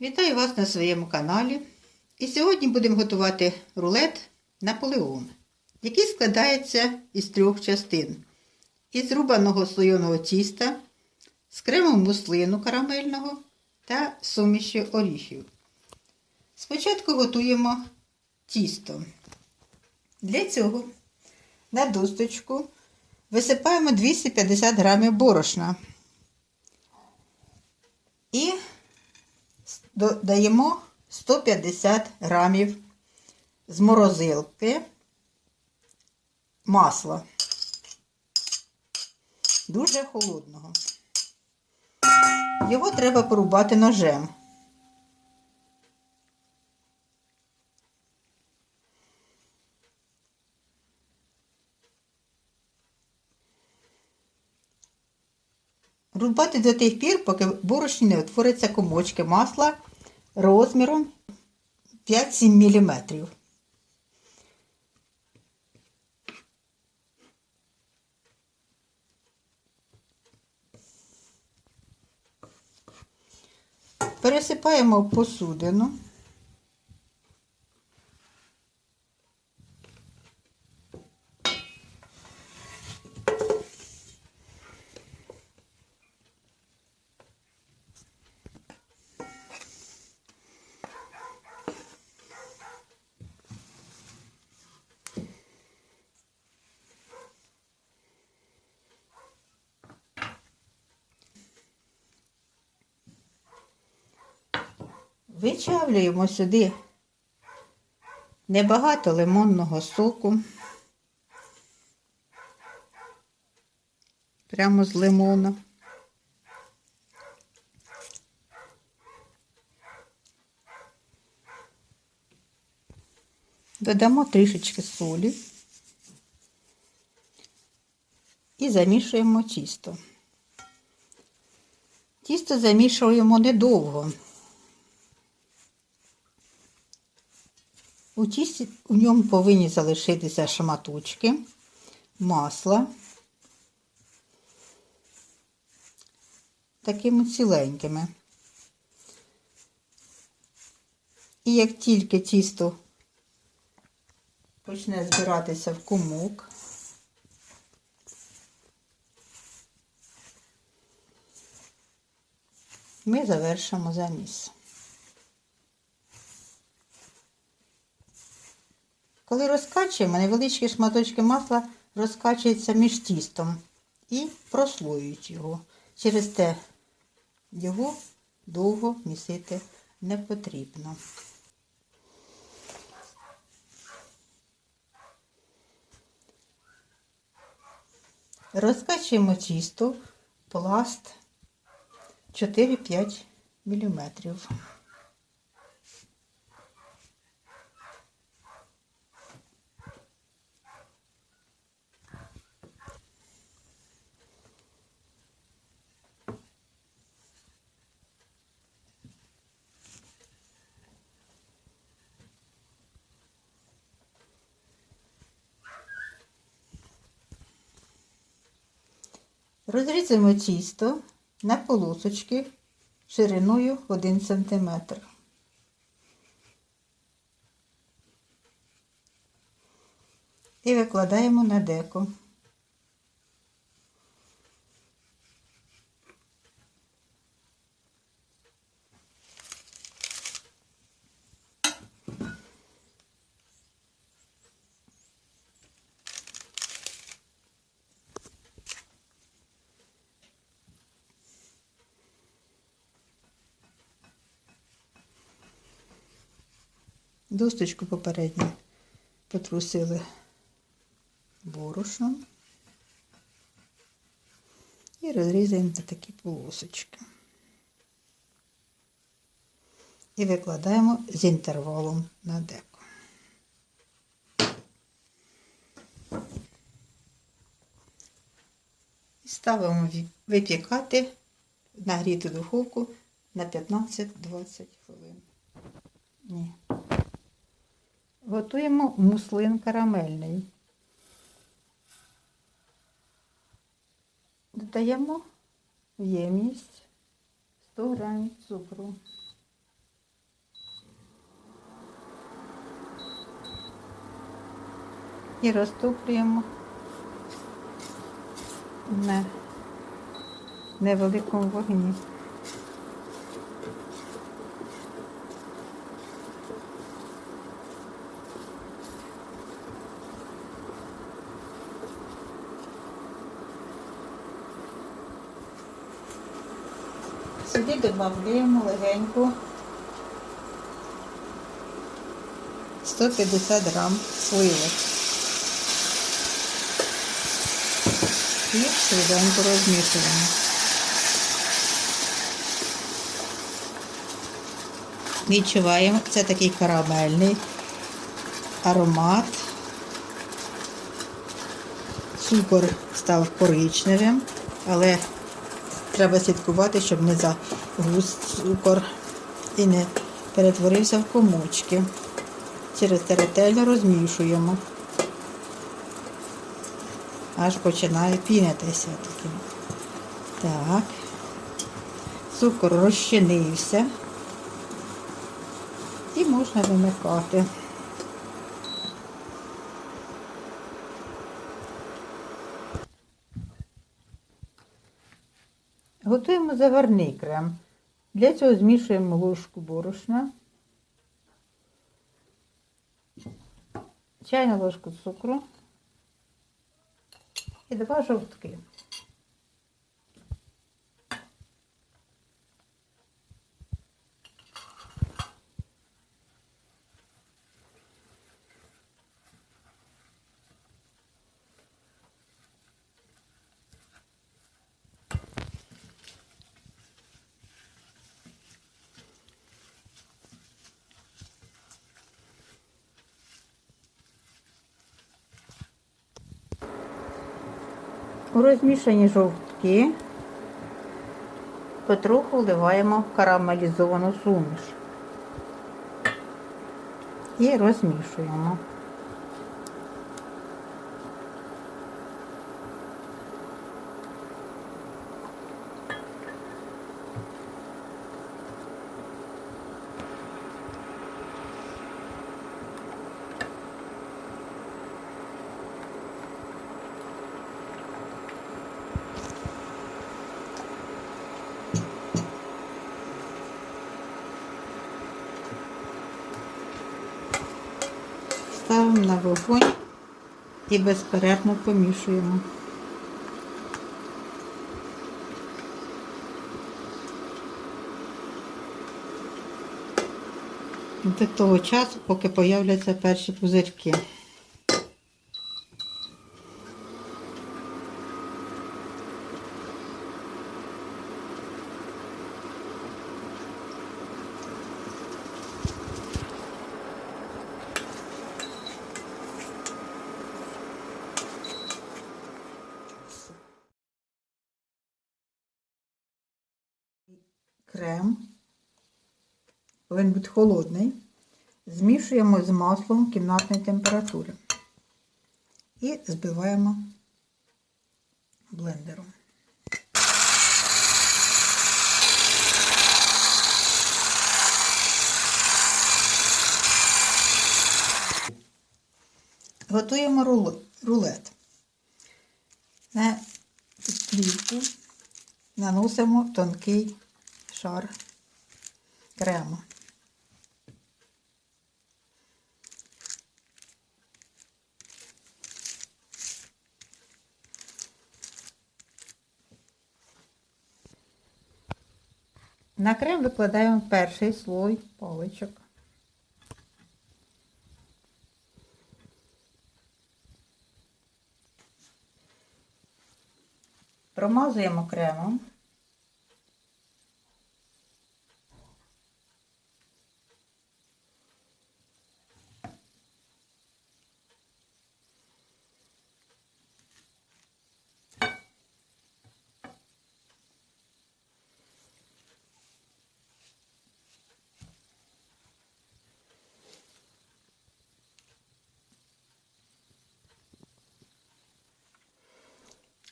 Вітаю вас на своєму каналі. І сьогодні будемо готувати рулет Наполеон, який складається із трьох частин: із рубаного слоєного тіста, з кремом муслину карамельного та суміші оріхів. Спочатку готуємо тісто. Для цього на досточку висипаємо 250 грамів борошна і додаємо 150 грамів з морозилки масла. Дуже холодного. Його треба порубати ножем. Рубати до тих пір, поки борошні не утвориться комочки масла розміром 5-7 мм. Пересипаємо посудину. Вичавлюємо сюди небагато лимонного соку. Прямо з лимона. Додамо трішечки солі і замішуємо тісто. Тісто замішуємо недовго. У тісті в ньому повинні залишитися шматочки, масла такими ціленькими. І як тільки тісто почне збиратися в комок, ми завершимо заміс. Коли розкачуємо, невеличкі шматочки масла розкачуються між тістом і прослоюють його. Через те його довго місити не потрібно. Розкачуємо тісто пласт 4-5 мм. Розрізаємо тісто на полосочки шириною 1 см. І викладаємо на деко. Досточку попередньо потрусили борошном і розрізаємо на такі полосочки. І викладаємо з інтервалом на деко. І ставимо випікати на гріту духовку на 15-20 хвилин. Ні. Готуємо муслин карамельний. Додаємо в ємність 100 грамів цукру. І розтоплюємо на невеликому вогні. Сюди додаємо легенько 150 грам сливок. І швиденько розмішуємо. Відчуваємо, це такий карамельний аромат. Цукор став коричневим, але треба слідкувати, щоб не загус цукор і не перетворився в комочки. Через це ретельно розмішуємо. Аж починає пінитися таким. Так. Цукор розчинився. І можна вимикати. Готуємо заварний крем. Для цього змішуємо ложку борошна, чайну ложку цукру і два жовтки. У розмішані жовтки потроху вливаємо карамелізовану суміш і розмішуємо. Ставимо на вогонь і безперервно помішуємо. До того часу, поки появляться перші пузирки. Крем повинен бути холодний. Змішуємо з маслом кімнатної температури і збиваємо блендером. Готуємо рулет. На плівку наносимо тонкий шар крему. На крем викладаємо перший слой паличок. Промазуємо кремом.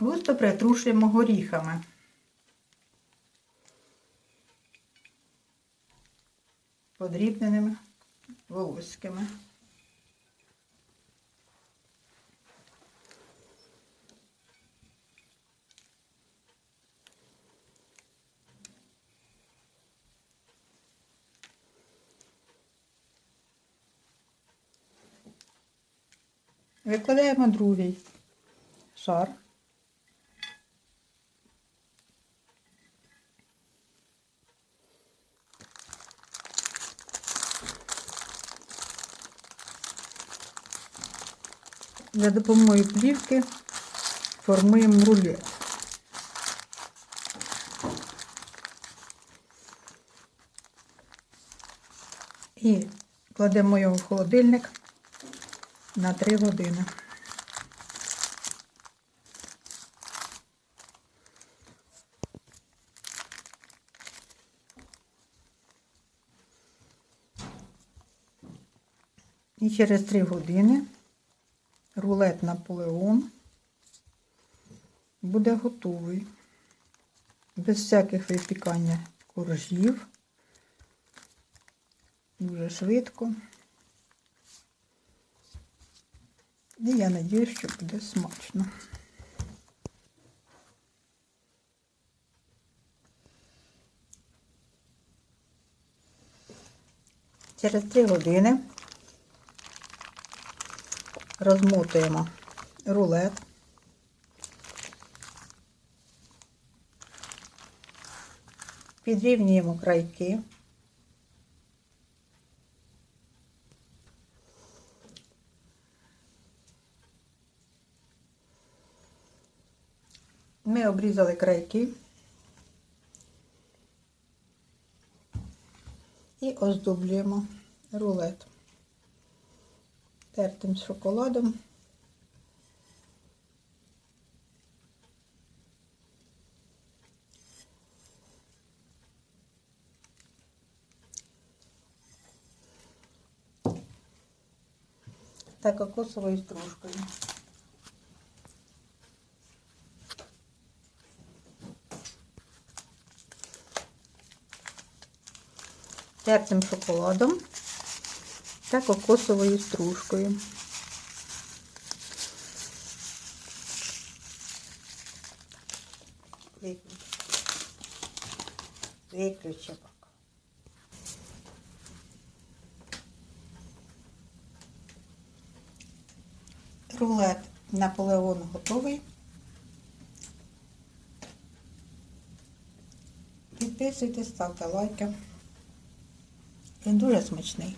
Густо притрушуємо горіхами. Подрібненими волоськими. Викладаємо другий шар. За допомогою плівки формуємо рулет. І кладемо його в холодильник на 3 години. І через 3 години рулет Наполеон буде готовий. Без всяких випікання коржів. Дуже швидко. І я надіюсь, що буде смачно. Через 3 години розмотуємо рулет. Підрівнюємо крайки. Ми обрізали крайки і оздоблюємо рулет тертим шоколадом. та кокосовою стружкою. Тертим шоколадом та кокосовою стружкою. Поки. Рулет Наполеон готовий. Підписуйтесь, ставте лайки. Він дуже смачний.